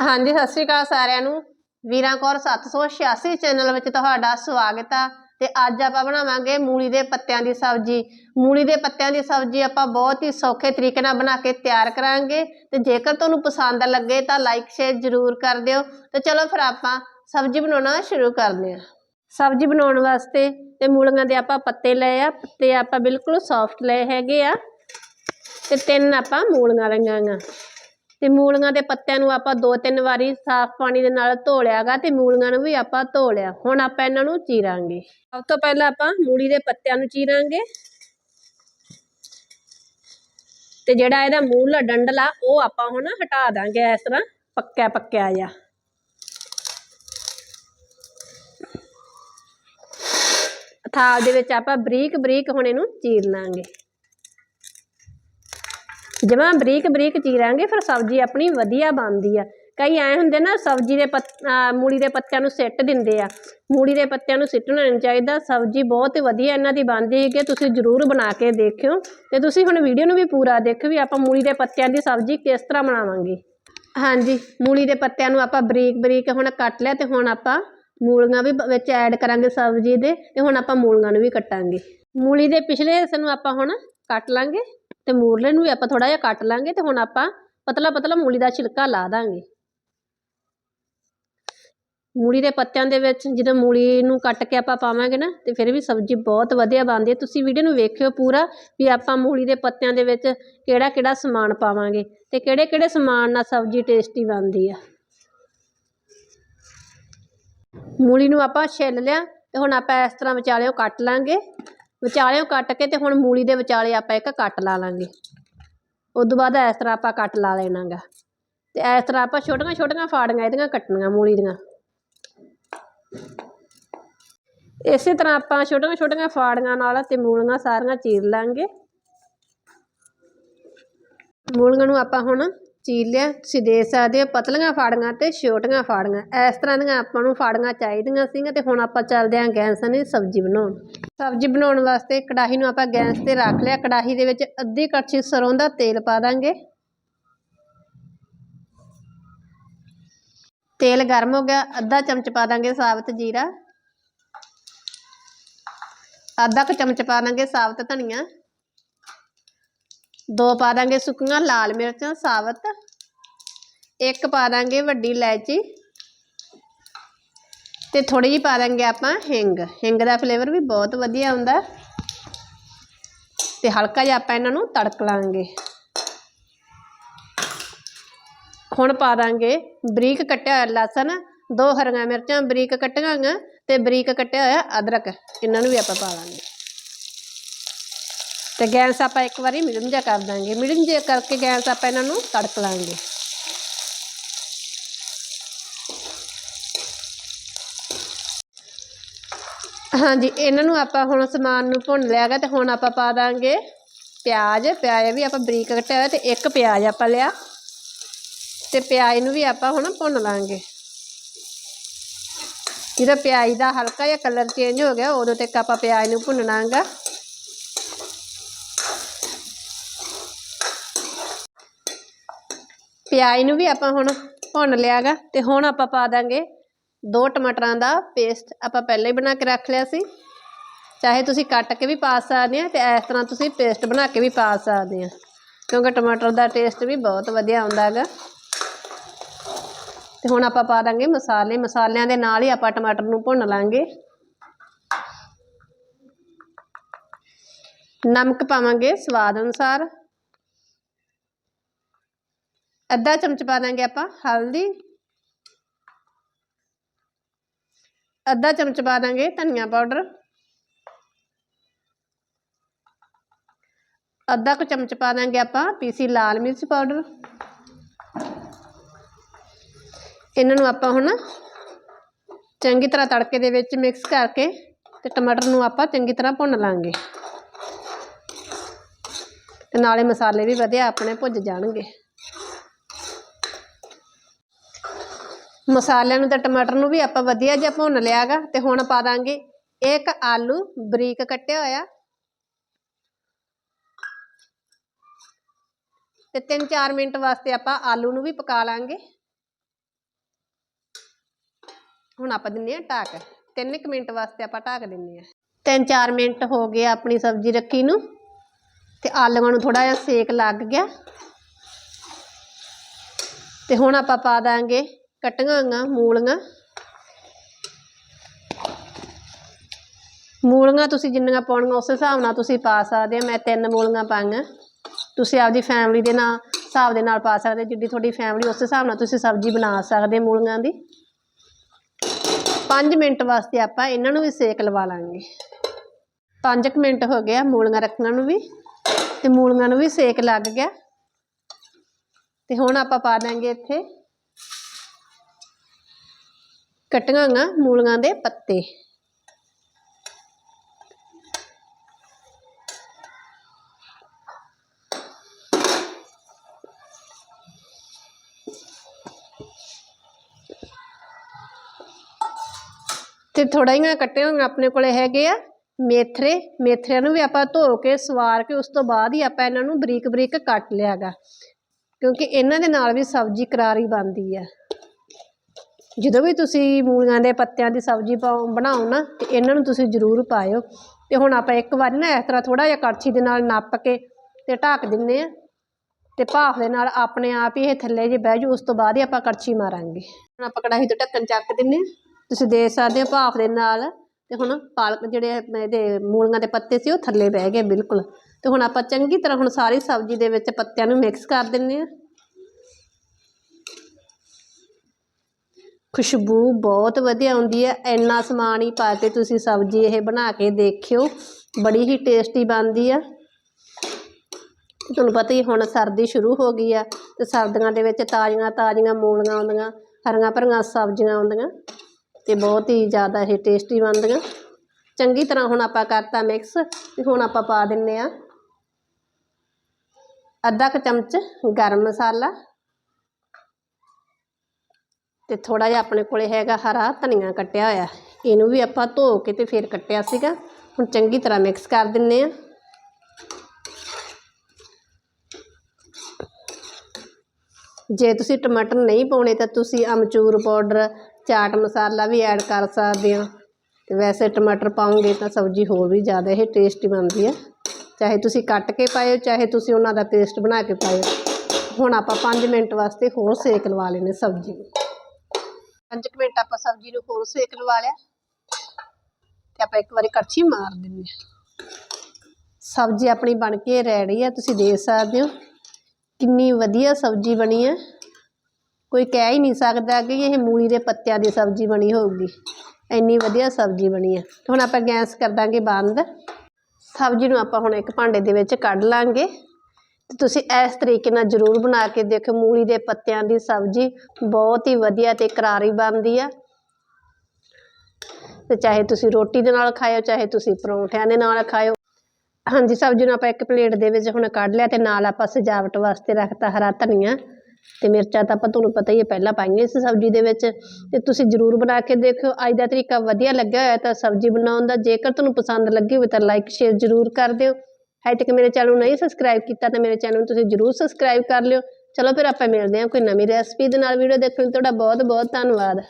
ਹਾਂਜੀ, ਸਤਿ ਸ਼੍ਰੀ ਅਕਾਲ ਸਾਰਿਆਂ ਨੂੰ। ਵੀਰਾਂ ਕੌਰ 786 ਚੈਨਲ ਵਿੱਚ ਤੁਹਾਡਾ ਸਵਾਗਤ ਆ ਤੇ ਅੱਜ ਆਪਾਂ ਬਣਾਵਾਂਗੇ ਮੂਲੀ ਦੇ ਪੱਤਿਆਂ ਦੀ ਸਬਜ਼ੀ। ਮੂਲੀ ਦੇ ਪੱਤਿਆਂ ਦੀ ਸਬਜ਼ੀ ਆਪਾਂ ਬਹੁਤ ਹੀ ਸੌਖੇ ਤਰੀਕੇ ਨਾਲ ਬਣਾ ਕੇ ਤਿਆਰ ਕਰਾਂਗੇ ਤੇ ਜੇਕਰ ਤੁਹਾਨੂੰ ਪਸੰਦ ਲੱਗੇ ਤਾਂ ਲਾਈਕ ਸ਼ੇਅਰ ਜ਼ਰੂਰ ਕਰ ਦਿਓ। ਤੇ ਚਲੋ ਫਿਰ ਆਪਾਂ ਸਬਜ਼ੀ ਬਣਾਉਣਾ ਸ਼ੁਰੂ ਕਰਦੇ ਹਾਂ। ਸਬਜ਼ੀ ਬਣਾਉਣ ਵਾਸਤੇ ਤੇ ਮੂਲੀਆਂ ਦੇ ਆਪਾਂ ਪੱਤੇ ਲਏ ਆ। ਪੱਤੇ ਆਪਾਂ ਬਿਲਕੁਲ ਸੌਫਟ ਲਏ ਹੈਗੇ ਆ। ਤੇ ਤਿੰਨ ਆਪਾਂ ਮੂਲੀਆਂ ਲਈਆਂ ਗਾ ਤੇ ਮੂਲੀਆਂ ਦੇ ਪੱਤਿਆਂ ਨੂੰ ਆਪਾਂ ਦੋ ਤਿੰਨ ਵਾਰੀ ਸਾਫ਼ ਪਾਣੀ ਦੇ ਨਾਲ ਧੋ ਲਿਆਗਾ ਤੇ ਮੂਲੀਆਂ ਨੂੰ ਵੀ ਆਪਾਂ ਧੋ ਲਿਆ। ਹੁਣ ਆਪਾਂ ਇਹਨਾਂ ਨੂੰ ਚੀਰਾਂਗੇ। ਸਭ ਤੋਂ ਪਹਿਲਾਂ ਆਪਾਂ ਮੂਲੀ ਦੇ ਪੱਤਿਆਂ ਨੂੰ ਚੀਰਾਂਗੇ। ਤੇ ਜਿਹੜਾ ਇਹਦਾ ਮੂਲ ਡੰਡਲਾ ਉਹ ਆਪਾਂ ਹੁਣ ਹਟਾ ਦਾਂਗੇ ਇਸ ਤਰ੍ਹਾਂ ਪੱਕਿਆ ਪੱਕਿਆ ਜਿਹਾ। ਥਾਲ ਦੇ ਵਿੱਚ ਆਪਾਂ ਬਰੀਕ ਬਰੀਕ ਹੁਣ ਇਹਨੂੰ ਚੀਰ ਲਾਂਗੇ। ਜਮਾਂ ਬਰੀਕ ਬਰੀਕ ਚੀਰਾਂਗੇ ਫਿਰ ਸਬਜ਼ੀ ਆਪਣੀ ਵਧੀਆ ਬਣਦੀ ਆ। ਕਈ ਐ ਹੁੰਦੇ ਨਾ, ਸਬਜ਼ੀ ਦੇ ਪੱਤ ਮੂਲੀ ਦੇ ਪੱਤਿਆਂ ਨੂੰ ਸਿੱਟ ਦਿੰਦੇ ਆ। ਮੂਲੀ ਦੇ ਪੱਤਿਆਂ ਨੂੰ ਸਿੱਟਣਾ ਨਹੀਂ ਚਾਹੀਦਾ, ਸਬਜ਼ੀ ਬਹੁਤ ਵਧੀਆ ਇਹਨਾਂ ਦੀ ਬਣਦੀ ਹੈ ਕਿ ਤੁਸੀਂ ਜ਼ਰੂਰ ਬਣਾ ਕੇ ਦੇਖਿਓ। ਤੇ ਤੁਸੀਂ ਹੁਣ ਵੀਡੀਓ ਨੂੰ ਵੀ ਪੂਰਾ ਦੇਖਿਓ ਵੀ ਆਪਾਂ ਮੂਲੀ ਦੇ ਪੱਤਿਆਂ ਦੀ ਸਬਜ਼ੀ ਕਿਸ ਤਰ੍ਹਾਂ ਬਣਾਵਾਂਗੇ। ਹਾਂਜੀ, ਮੂਲੀ ਦੇ ਪੱਤਿਆਂ ਨੂੰ ਆਪਾਂ ਬਰੀਕ ਬਰੀਕ ਹੁਣ ਕੱਟ ਲਿਆ ਤੇ ਹੁਣ ਆਪਾਂ ਮੂਲੀਆਂ ਵੀ ਵਿੱਚ ਐਡ ਕਰਾਂਗੇ ਸਬਜ਼ੀ ਦੇ ਤੇ ਹੁਣ ਆਪਾਂ ਮੂਲੀਆਂ ਨੂੰ ਵੀ ਕੱਟਾਂਗੇ। ਮੂਲੀ ਦੇ ਪਿਛਲੇ ਹਿੱਸੇ ਨੂੰ ਆਪਾਂ ਹੁਣ ਕੱਟ ਲਾਂਗੇ। ਤੇ ਮੂਰਲੇ ਨੂੰ ਵੀ ਆਪਾਂ ਥੋੜਾ ਜਿਹਾ ਕੱਟ ਲਾਂਗੇ ਤੇ ਹੁਣ ਆਪਾਂ ਪਤਲਾ ਪਤਲਾ ਮੂਲੀ ਦਾ ਛਿਲਕਾ ਲਾ ਦਾਂਗੇ। ਮੂਲੀ ਦੇ ਪੱਤਿਆਂ ਦੇ ਵਿੱਚ ਜਦੋਂ ਮੂਲੀ ਨੂੰ ਕੱਟ ਕੇ ਆਪਾਂ ਪਾਵਾਂਗੇ ਨਾ ਤੇ ਫਿਰ ਵੀ ਸਬਜ਼ੀ ਬਹੁਤ ਵਧੀਆ ਬਣਦੀ ਹੈ। ਤੁਸੀਂ ਵੀਡੀਓ ਨੂੰ ਵੇਖਿਓ ਪੂਰਾ ਵੀ ਆਪਾਂ ਮੂਲੀ ਦੇ ਪੱਤਿਆਂ ਦੇ ਵਿੱਚ ਕਿਹੜਾ ਕਿਹੜਾ ਸਮਾਨ ਪਾਵਾਂਗੇ ਤੇ ਕਿਹੜੇ ਕਿਹੜੇ ਸਮਾਨ ਨਾਲ ਸਬਜ਼ੀ ਟੇਸਟੀ ਬਣਦੀ ਆ। ਮੂਲੀ ਨੂੰ ਆਪਾਂ ਛਿੱਲ ਲਿਆ ਤੇ ਹੁਣ ਆਪਾਂ ਇਸ ਤਰ੍ਹਾਂ ਵਿਚਾਲਿਓ ਕੱਟ ਲਾਂਗੇ। ਵਿਚਾਲਿਓਂ ਕੱਟ ਕੇ ਤੇ ਹੁਣ ਮੂਲੀ ਦੇ ਵਿਚਾਲੇ ਆਪਾਂ ਇੱਕ ਕੱਟ ਲਾ ਲਾਂਗੇ। ਉਸ ਤੋਂ ਬਾਅਦ ਇਸ ਤਰ੍ਹਾਂ ਆਪਾਂ ਕੱਟ ਲਾ ਲੈਣਾਗਾ। ਤੇ ਇਸ ਤਰ੍ਹਾਂ ਆਪਾਂ ਛੋਟੀਆਂ ਛੋਟੀਆਂ ਫਾੜੀਆਂ ਇਹਦੀਆਂ ਕੱਟਣੀਆਂ ਮੂਲੀ ਦੀਆਂ। ਇਸੇ ਤਰ੍ਹਾਂ ਆਪਾਂ ਛੋਟੀਆਂ ਛੋਟੀਆਂ ਫਾੜੀਆਂ ਨਾਲ ਤੇ ਮੂਲੀਆਂ ਸਾਰੀਆਂ ਚੀਰ ਲਾਂਗੇ। ਮੂਲੀਆਂ ਨੂੰ ਆਪਾਂ ਹੁਣ ਚੀਰ ਲਿਆ, ਤੁਸੀਂ ਦੇ ਸਕਦੇ ਹੋ, ਪਤਲੀਆਂ ਫਾੜੀਆਂ ਤੇ ਛੋਟੀਆਂ ਫਾੜੀਆਂ। ਇਸ ਤਰ੍ਹਾਂ ਦੀਆਂ ਆਪਾਂ ਨੂੰ ਫਾੜੀਆਂ ਚਾਹੀਦੀਆਂ ਸੀਗੀਆਂ ਤੇ ਹੁਣ ਆਪਾਂ ਚੱਲਦੇ ਹਾਂ ਗੈਸ ਨੇ ਸਬਜ਼ੀ ਬਣਾਉਣ। ਸਬਜ਼ੀ ਬਣਾਉਣ ਵਾਸਤੇ ਕੜਾਹੀ ਨੂੰ ਆਪਾਂ ਗੈਸ ਤੇ ਰੱਖ ਲਿਆ। ਕੜਾਹੀ ਦੇ ਵਿੱਚ ਅੱਧੀ ਕੜਛੀ ਸਰੋਂ ਦਾ ਤੇਲ ਪਾ ਦਾਂਗੇ। ਤੇਲ ਗਰਮ ਹੋ ਗਿਆ, ਅੱਧਾ ਚਮਚ ਪਾ ਦਾਂਗੇ ਸਾਬਤ ਜੀਰਾ। ਅੱਧਾ ਕੁ ਚਮਚ ਪਾ ਦਾਂਗੇ ਸਾਬਤ ਧਨੀਆ। ਦੋ ਪਾ ਦਾਂਗੇ ਸੁੱਕੀਆਂ, ਲਾਲ ਮਿਰਚਾਂ, ਸਾਬਤ। ਇੱਕ ਪਾ ਦਾਂਗੇ ਵੱਡੀ ਇਲਾਇਚੀ। ਤੇ ਥੋੜੀ ਜਿਹੀ ਪਾ ਦਾਂਗੇ ਆਪਾਂ ਹਿੰਗ। ਹਿੰਗ ਦਾ ਫਲੇਵਰ ਵੀ ਬਹੁਤ ਵਧੀਆ ਹੁੰਦਾ ਤੇ ਹਲਕਾ ਜਿਹਾ ਆਪਾਂ ਇਹਨਾਂ ਨੂੰ ਤੜਕ ਲਾਂਗੇ। ਹੁਣ ਪਾ ਦਾਂਗੇ ਬਰੀਕ ਕੱਟਿਆ ਹੋਇਆ ਲਸਣ। ਦੋ ਹਰੀਆਂ ਮਿਰਚਾਂ ਬਰੀਕ ਕੱਟੀਆਂ ਹੋਈਆਂ ਤੇ ਬਰੀਕ ਕੱਟਿਆ ਹੋਇਆ ਅਦਰਕ। ਇਹਨਾਂ ਨੂੰ ਵੀ ਆਪਾਂ ਪਾ ਲਾਂਗੇ ਤੇ ਗੈਸ ਆਪਾਂ ਇੱਕ ਵਾਰੀ ਮੀਡੀਅਮ ਜਿਹਾ ਕਰ ਦਾਂਗੇ। ਮੀਡੀਅਮ ਜਿਹਾ ਕਰਕੇ ਗੈਸ ਆਪਾਂ ਇਹਨਾਂ ਨੂੰ ਤੜਕ ਲਾਂਗੇ। ਹਾਂਜੀ, ਇਹਨਾਂ ਨੂੰ ਆਪਾਂ ਹੁਣ ਸਮਾਨ ਨੂੰ ਭੁੰਨ ਲਿਆਗਾ ਤੇ ਹੁਣ ਆਪਾਂ ਪਾ ਦਾਂਗੇ ਪਿਆਜ਼। ਪਿਆਜ਼ ਵੀ ਆਪਾਂ ਬਰੀਕ ਕੱਟਿਆ ਹੋਇਆ ਤੇ ਇੱਕ ਪਿਆਜ਼ ਆਪਾਂ ਲਿਆ। ਤੇ ਪਿਆਜ਼ ਨੂੰ ਵੀ ਆਪਾਂ ਹੁਣ ਭੁੰਨ ਲਾਂਗੇ। ਜਦੋਂ ਪਿਆਜ਼ ਦਾ ਹਲਕਾ ਜਿਹਾ ਕਲਰ ਚੇਂਜ ਹੋ ਗਿਆ, ਉਦੋਂ ਤੱਕ ਆਪਾਂ ਪਿਆਜ਼ ਨੂੰ ਭੁੰਨਣਾਗਾ ਪਿਆਜ਼ ਨੂੰ ਵੀ ਆਪਾਂ ਹੁਣ ਭੁੰਨ ਲਿਆਗਾ ਤੇ ਹੁਣ ਆਪਾਂ ਪਾ ਦਾਂਗੇ ਦੋ ਟਮਾਟਰਾਂ ਦਾ ਪੇਸਟ। ਆਪਾਂ ਪਹਿਲਾਂ ਹੀ ਬਣਾ ਕੇ ਰੱਖ ਲਿਆ ਸੀ। ਚਾਹੇ ਤੁਸੀਂ ਕੱਟ ਕੇ ਵੀ ਪਾ ਸਕਦੇ ਆ ਤੇ ਇਸ ਤਰ੍ਹਾਂ ਤੁਸੀਂ ਪੇਸਟ ਬਣਾ ਕੇ ਵੀ ਪਾ ਸਕਦੇ ਆ। ਕਿਉਂਕਿ ਟਮਾਟਰ ਦਾ ਟੇਸਟ ਵੀ ਬਹੁਤ ਵਧੀਆ ਆਉਂਦਾ ਹੈਗਾ। ਤੇ ਹੁਣ ਆਪਾਂ ਪਾ ਦਾਂਗੇ ਮਸਾਲੇ। ਮਸਾਲਿਆਂ ਦੇ ਨਾਲ ਹੀ ਆਪਾਂ ਟਮਾਟਰ ਨੂੰ ਭੁੰਨ ਲਾਂਗੇ। ਨਮਕ ਪਾਵਾਂਗੇ ਸਵਾਦ ਅਨੁਸਾਰ। ਅੱਧਾ ਚਮਚ ਪਾ ਦਾਂਗੇ ਆਪਾਂ, ਹਲਦੀ। ਅੱਧਾ ਚਮਚ ਪਾ ਦਾਂਗੇ ਧਨੀਆ ਪਾਊਡਰ। ਅੱਧਾ ਕੁ ਚਮਚ ਪਾ ਦਾਂਗੇ ਆਪਾਂ ਪੀਸੀ ਲਾਲ ਮਿਰਚ ਪਾਊਡਰ। ਇਹਨਾਂ ਨੂੰ ਆਪਾਂ ਹੁਣ ਚੰਗੀ ਤਰ੍ਹਾਂ ਤੜਕੇ ਦੇ ਵਿੱਚ ਮਿਕਸ ਕਰਕੇ ਤੇ ਟਮਾਟਰ ਨੂੰ ਆਪਾਂ ਚੰਗੀ ਤਰ੍ਹਾਂ ਭੁੰਨ ਲਾਂਗੇ। ਤੇ ਨਾਲੇ ਮਸਾਲੇ ਵੀ ਵਧੀਆ ਆਪਣੇ ਭੁੱਜ ਜਾਣਗੇ। ਮਸਾਲਿਆਂ ਨੂੰ ਤੇ ਟਮਾਟਰ ਨੂੰ ਵੀ ਆਪਾਂ ਵਧੀਆ ਜਿਹਾ ਭੁੰਨ ਲਿਆਗਾ ਤੇ ਹੁਣ ਪਾ ਦਾਂਗੇ ਇੱਕ ਆਲੂ ਬਰੀਕ ਕੱਟਿਆ ਹੋਇਆ। ਤੇ 3-4 ਮਿੰਟ ਵਾਸਤੇ ਆਪਾਂ ਆਲੂ ਨੂੰ ਵੀ ਪਕਾ ਲਾਂਗੇ। ਹੁਣ ਆਪਾਂ ਦਿੰਨੇ ਆ ਢੱਕ। ਤਿੰਨ ਕੁ ਮਿੰਟ ਵਾਸਤੇ ਆਪਾਂ ਢੱਕ ਦਿੰਨੇ ਆ। ਤਿੰਨ ਚਾਰ ਮਿੰਟ ਹੋ ਗਏ ਆਪਣੀ ਸਬਜ਼ੀ ਰੱਖੀ ਨੂੰ। ਤੇ ਆਲੂਆਂ ਨੂੰ ਥੋੜਾ ਜਿਹਾ ਸੇਕ ਲੱਗ ਗਿਆ। ਤੇ ਹੁਣ ਆਪਾਂ ਪਾ ਦਾਂਗੇ ਕੱਟੀਆਂ ਹੋਈਆਂ, ਮੂਲੀਆਂ। ਮੂਲੀਆਂ ਤੁਸੀਂ ਜਿੰਨੀਆਂ ਪਾਉਣੀਆਂ ਉਸ ਹਿਸਾਬ ਨਾਲ ਤੁਸੀਂ ਪਾ ਸਕਦੇ ਹੋ। ਮੈਂ ਤਿੰਨ ਮੂਲੀਆਂ ਪਾਈਆਂ। ਤੁਸੀਂ ਆਪਦੀ ਫੈਮਿਲੀ ਦੇ ਨਾਲ, ਹਿਸਾਬ ਦੇ ਨਾਲ ਪਾ ਸਕਦੇ ਹੋ। ਜਿੱਡੀ ਤੁਹਾਡੀ ਫੈਮਿਲੀ ਉਸ ਹਿਸਾਬ ਨਾਲ ਤੁਸੀਂ ਸਬਜ਼ੀ ਬਣਾ ਸਕਦੇ ਹੋ ਮੂਲੀਆਂ ਦੀ। 5 ਮਿੰਟ ਵਾਸਤੇ ਆਪਾਂ ਇਹਨਾਂ ਨੂੰ ਵੀ ਸੇਕ ਲਵਾ ਲਾਂਗੇ। 5 ਮਿੰਟ ਹੋ ਗਿਆ ਮੂਲੀਆਂ ਰੱਖਣ ਨੂੰ ਵੀ। ਤੇ ਮੂਲੀਆਂ ਨੂੰ ਵੀ ਸੇਕ ਲੱਗ ਗਿਆ। ਤੇ ਹੁਣ ਆਪਾਂ ਪਾ ਦਾਂਗੇ ਇੱਥੇ ਕੱਟੀਆਂ ਹੋਈਆਂ ਮੂਲੀਆਂ ਦੇ ਪੱਤੇ। ਤੇ ਥੋੜਾ ਜਿਹਾ ਕੱਟੇ ਹੋਏ ਆਪਣੇ ਕੋਲੇ ਹੈਗੇ ਆ ਮੇਥਰੇ। ਮੇਥਰਿਆਂ ਨੂੰ ਵੀ ਆਪਾਂ ਧੋ ਕੇ, ਸਵਾਰ ਕੇ ਉਸ ਤੋਂ ਬਾਅਦ ਹੀ ਆਪਾਂ ਇਹਨਾਂ ਨੂੰ ਬਰੀਕ ਬਰੀਕ ਕੱਟ ਲਿਆਗਾ ਕਿਉਂਕਿ ਇਹਨਾਂ ਦੇ ਨਾਲ ਵੀ ਸਬਜ਼ੀ ਕਰਾਰੀ ਬਣਦੀ ਆ। ਜਦੋਂ ਵੀ ਤੁਸੀਂ ਮੂਲੀਆਂ ਦੇ ਪੱਤਿਆਂ ਦੀ ਸਬਜ਼ੀ ਪਾਓ ਬਣਾਓ ਨਾ, ਤੇ ਇਹਨਾਂ ਨੂੰ ਤੁਸੀਂ ਜ਼ਰੂਰ ਪਾਇਓ। ਅਤੇ ਹੁਣ ਆਪਾਂ ਇੱਕ ਵਾਰੀ ਨਾ ਇਸ ਤਰ੍ਹਾਂ ਥੋੜ੍ਹਾ ਜਿਹਾ ਕੜਛੀ ਦੇ ਨਾਲ ਨੱਪ ਕੇ ਅਤੇ ਢੱਕ ਦਿੰਦੇ ਹਾਂ। ਅਤੇ ਭਾਫ ਦੇ ਨਾਲ ਆਪਣੇ ਆਪ ਹੀ ਇਹ ਥੱਲੇ ਜੇ ਬਹਿ ਜੂ ਉਸ ਤੋਂ ਬਾਅਦ ਹੀ ਆਪਾਂ ਕੜਛੀ ਮਾਰਾਂਗੇ। ਹੁਣ ਆਪਾਂ ਕੜਾਹੀ ਤੋਂ ਢੱਕਣ ਚੱਕ ਦਿੰਦੇ ਹਾਂ। ਤੁਸੀਂ ਦੇਖ ਸਕਦੇ ਹੋ ਭਾਫ ਦੇ ਨਾਲ। ਅਤੇ ਹੁਣ ਪਾਲਕ ਜਿਹੜੇ ਇਹਦੇ ਮੂਲੀਆਂ ਦੇ ਪੱਤੇ ਸੀ, ਉਹ ਥੱਲੇ ਬਹਿ ਗਏ ਬਿਲਕੁਲ। ਅਤੇ ਹੁਣ ਆਪਾਂ ਚੰਗੀ ਤਰ੍ਹਾਂ ਹੁਣ ਸਾਰੀ ਸਬਜ਼ੀ ਦੇ ਵਿੱਚ ਪੱਤਿਆਂ ਨੂੰ ਮਿਕਸ ਕਰ ਦਿੰਦੇ ਹਾਂ। ਖੁਸ਼ਬੂ ਬਹੁਤ ਵਧੀਆ ਆਉਂਦੀ ਹੈ। ਇੰਨਾ ਸਮਾਨ ਹੀ ਪਾ ਕੇ ਤੁਸੀਂ ਸਬਜ਼ੀ ਇਹ ਬਣਾ ਕੇ ਦੇਖਿਓ। ਬੜੀ ਹੀ ਟੇਸਟੀ ਬਣਦੀ ਆ। ਤੁਹਾਨੂੰ ਪਤਾ ਹੀ ਹੁਣ ਸਰਦੀ ਸ਼ੁਰੂ ਹੋ ਗਈ ਆ ਤੇ ਸਰਦੀਆਂ ਦੇ ਵਿੱਚ ਤਾਜ਼ੀਆਂ ਤਾਜ਼ੀਆਂ ਮੂਲੀਆਂ ਆਉਂਦੀਆਂ, ਹਰੀਆਂ ਭਰੀਆਂ ਸਬਜ਼ੀਆਂ ਆਉਂਦੀਆਂ ਤੇ ਬਹੁਤ ਹੀ ਜ਼ਿਆਦਾ ਇਹ ਟੇਸਟੀ ਬਣਦੀਆਂ। ਚੰਗੀ ਤਰ੍ਹਾਂ ਹੁਣ ਆਪਾਂ ਕਰਤਾ ਮਿਕਸ ਤੇ ਹੁਣ ਆਪਾਂ ਪਾ ਦਿੰਨੇ ਆ। ਅੱਧਾ ਕੁ ਚਮਚ ਗਰਮ ਮਸਾਲਾ। ਤੇ ਥੋੜਾ ਜਿਹਾ ਆਪਣੇ ਕੋਲੇ ਹੈਗਾ ਹਰਾ ਧਨੀਆ ਕੱਟਿਆ ਹੋਇਆ। ਇਹਨੂੰ ਵੀ ਆਪਾਂ ਧੋ ਕੇ ਤੇ ਫਿਰ ਕੱਟਿਆ ਸੀਗਾ। ਹੁਣ ਚੰਗੀ ਤਰ੍ਹਾਂ ਮਿਕਸ ਕਰ ਦਿੰਨੇ ਆ। ਜੇ ਤੁਸੀਂ ਟਮਾਟਰ ਨਹੀਂ ਪਾਉਣੇ ਤਾਂ ਤੁਸੀਂ ਅਮਚੂਰ ਪਾਊਡਰ, ਚਾਟ ਮਸਾਲਾ ਵੀ ਐਡ ਕਰ ਸਕਦੇ ਹੋ ਤੇ ਵੈਸੇ ਟਮਾਟਰ ਪਾਉਂਗੇ ਤਾਂ ਸਬਜ਼ੀ ਹੋਰ ਵੀ ਜ਼ਿਆਦਾ ਇਹ ਟੇਸਟੀ ਬਣਦੀ ਹੈ ਚਾਹੇ ਤੁਸੀਂ ਕੱਟ ਕੇ ਪਾਇਓ, ਚਾਹੇ ਤੁਸੀਂ ਉਹਨਾਂ ਦਾ ਪੇਸਟ ਬਣਾ ਕੇ ਪਾਇਓ। ਹੁਣ ਆਪਾਂ 5 ਮਿੰਟ ਵਾਸਤੇ ਹੋਰ ਸੇਕ ਲਵਾ ਲੈਣੇ ਸਬਜ਼ੀ ਨੂੰ। 5 ਮਿੰਟ ਆਪਾਂ ਸਬਜ਼ੀ ਨੂੰ ਹੋਰ ਸੇਕ ਲਵਾ ਲਿਆ ਤੇ ਆਪਾਂ ਇੱਕ ਵਾਰੀ ਕੜਛੀ ਮਾਰ ਦਿੰਦੇ ਹਾਂ। ਸਬਜ਼ੀ ਆਪਣੀ ਬਣ ਕੇ ਰੈਡੀ ਆ, ਤੁਸੀਂ ਦੇਖ ਸਕਦੇ ਹੋ। ਕਿੰਨੀ ਵਧੀਆ ਸਬਜ਼ੀ ਬਣੀ ਹੈ ਕੋਈ ਕਹਿ ਹੀ ਨਹੀਂ ਸਕਦਾ ਕਿ ਇਹ ਮੂਲੀ ਦੇ ਪੱਤਿਆਂ ਦੀ ਸਬਜ਼ੀ ਬਣੀ ਹੋਊਗੀ। ਇੰਨੀ ਵਧੀਆ ਸਬਜ਼ੀ ਬਣੀ ਹੈ ਹੁਣ ਆਪਾਂ ਗੈਸ ਕਰ ਦਾਂਗੇ ਬੰਦ। ਸਬਜ਼ੀ ਨੂੰ ਆਪਾਂ ਹੁਣ ਇੱਕ ਭਾਂਡੇ ਦੇ ਵਿੱਚ ਕੱਢ ਲਾਂਗੇ। ਤੇ ਤੁਸੀਂ ਇਸ ਤਰੀਕੇ ਨਾਲ ਜ਼ਰੂਰ ਬਣਾ ਕੇ ਦੇਖੋ ਮੂਲੀ ਦੇ ਪੱਤਿਆਂ ਦੀ ਸਬਜ਼ੀ ਬਹੁਤ ਹੀ ਵਧੀਆ ਤੇ ਕਰਾਰੀ ਬਣਦੀ ਆ। ਤੇ ਚਾਹੇ ਤੁਸੀਂ ਰੋਟੀ ਦੇ ਨਾਲ ਖਾਓ ਚਾਹੇ ਤੁਸੀਂ ਪਰੌਂਠਿਆਂ ਦੇ ਨਾਲ ਖਾਓ ਹਾਂਜੀ, ਸਬਜ਼ੀ ਨੂੰ ਆਪਾਂ ਇੱਕ ਪਲੇਟ ਦੇ ਵਿੱਚ ਹੁਣ ਕੱਢ ਲਿਆ ਤੇ ਨਾਲ ਆਪਾਂ ਸਜਾਵਟ ਵਾਸਤੇ ਰੱਖਤਾ ਹਰਾ ਧਨੀਆ ਤੇ ਮਿਰਚਾਂ ਤਾਂ ਆਪਾਂ ਤੁਹਾਨੂੰ ਪਤਾ ਹੀ ਹੈ ਪਹਿਲਾਂ ਪਾਈਆਂ ਇਸ ਸਬਜ਼ੀ ਦੇ ਵਿੱਚ। ਤੇ ਤੁਸੀਂ ਜ਼ਰੂਰ ਬਣਾ ਕੇ ਦੇਖਿਓ। ਅੱਜ ਦਾ ਤਰੀਕਾ ਵਧੀਆ ਲੱਗਿਆ ਹੋਇਆ ਤਾਂ ਸਬਜ਼ੀ ਬਣਾਉਣ ਦਾ। ਜੇਕਰ ਤੁਹਾਨੂੰ ਪਸੰਦ ਲੱਗੀ ਹੋਵੇ ਤਾਂ ਲਾਈਕ ਸ਼ੇਅਰ ਜ਼ਰੂਰ ਕਰ ਦਿਓ। ਹਾਈ ਤੱਕ ਮੇਰੇ ਚੈਨਲ ਨੂੰ ਨਹੀਂ ਸਬਸਕ੍ਰਾਈਬ ਕੀਤਾ ਤਾਂ ਮੇਰੇ ਚੈਨਲ ਨੂੰ ਤੁਸੀਂ ਜ਼ਰੂਰ ਸਬਸਕ੍ਰਾਈਬ ਕਰ ਲਿਓ। ਚਲੋ ਫਿਰ ਆਪਾਂ ਮਿਲਦੇ ਹਾਂ ਕੋਈ ਨਵੀਂ ਰੈਸਪੀ ਦੇ ਨਾਲ। ਵੀਡੀਓ ਦੇਖਣ ਲਈ ਤੁਹਾਡਾ ਬਹੁਤ ਬਹੁਤ ਧੰਨਵਾਦ।